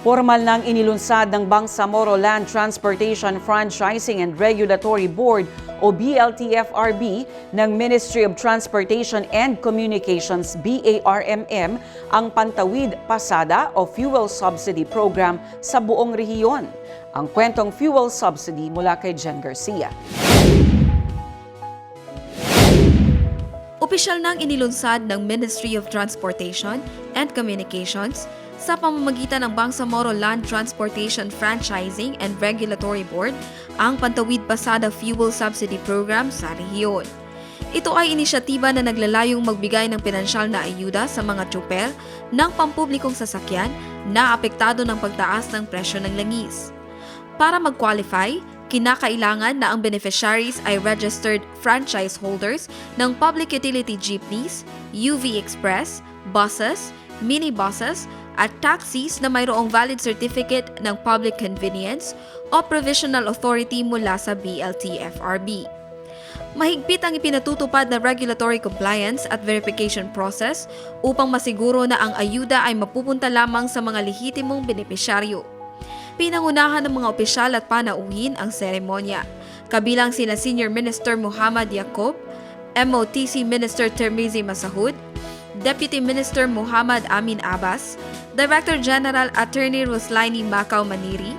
Formal nang inilunsad ng Bangsamoro Land Transportation Franchising and Regulatory Board o BLTFRB ng Ministry of Transportation and Communications BARMM ang Pantawid Pasada o Fuel Subsidy Program sa buong rehiyon. Ang kwentong fuel subsidy mula kay Jen Garcia. Opisyal nang inilunsad ng Ministry of Transportation and Communications sa pamamagitan ng Bangsamoro Land Transportation Franchising and Regulatory Board ang Pantawid Pasada Fuel Subsidy Program sa rehiyon. Ito ay inisyatiba na naglalayong magbigay ng pinansyal na ayuda sa mga tsuper ng pampublikong sasakyan na apektado ng pagtaas ng presyo ng langis. Para mag-qualify, kinakailangan na ang beneficiaries ay registered franchise holders ng public utility jeepneys, UV Express, buses, minibuses, at taxis na mayroong valid certificate ng public convenience o provisional authority mula sa BLTFRB. Mahigpit ang ipinatutupad na regulatory compliance at verification process upang masiguro na ang ayuda ay mapupunta lamang sa mga lehitimong benepisyaryo. Pinangunahan ng mga opisyal at panauhin ang seremonya, kabilang sina Senior Minister Muhammad Yacob, MOTC Minister Termizi Masahud, Deputy Minister Muhammad Amin Abbas, Director General Attorney Roslaini Macau Maniri,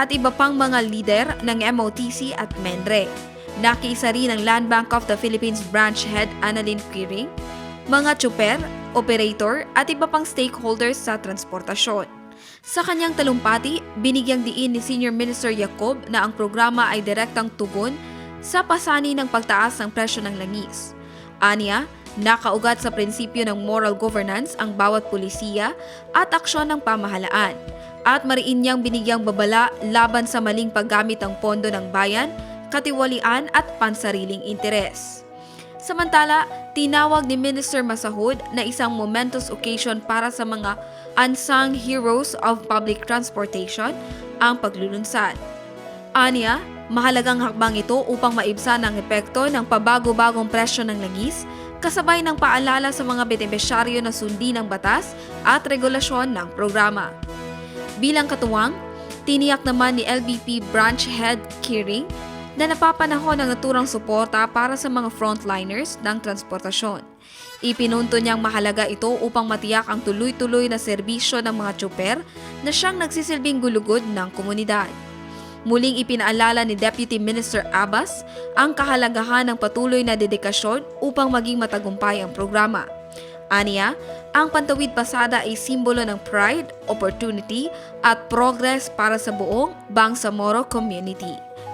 at iba pang mga lider ng MOTC at MENRE. Nakiisa rin ang Land Bank of the Philippines Branch Head Annalyn Quiring, mga tsuper, operator at iba pang stakeholders sa transportasyon. Sa kanyang talumpati, binigyang diin ni Senior Minister Yacob na ang programa ay direktang tugon sa pasani ng pagtaas ng presyo ng langis. Anya, nakaugat sa prinsipyo ng moral governance ang bawat pulisiya at aksyon ng pamahalaan at mariin niyang binigyang babala laban sa maling paggamit ng pondo ng bayan, katiwalian at pansariling interes. Samantala, tinawag ni Minister Masahud na isang momentous occasion para sa mga unsung heroes of public transportation ang paglulunsad. Anya, mahalagang hakbang ito upang maibsan ang epekto ng pabago-bagong presyo ng langis kasabay ng paalala sa mga benepisyaryo na sundin ang batas at regulasyon ng programa. Bilang katuwang, tiniyak naman ni LBP Branch Head Kiring na napapanahon ang naturang suporta para sa mga frontliners ng transportasyon. Ipinunto niyang mahalaga ito upang matiyak ang tuloy-tuloy na serbisyo ng mga tsuper na siyang nagsisilbing gulugod ng komunidad. Muling ipinaalala ni Deputy Minister Abbas ang kahalagahan ng patuloy na dedikasyon upang maging matagumpay ang programa. Aniya, ang Pantawid Pasada ay simbolo ng pride, opportunity at progress para sa buong Bangsamoro community.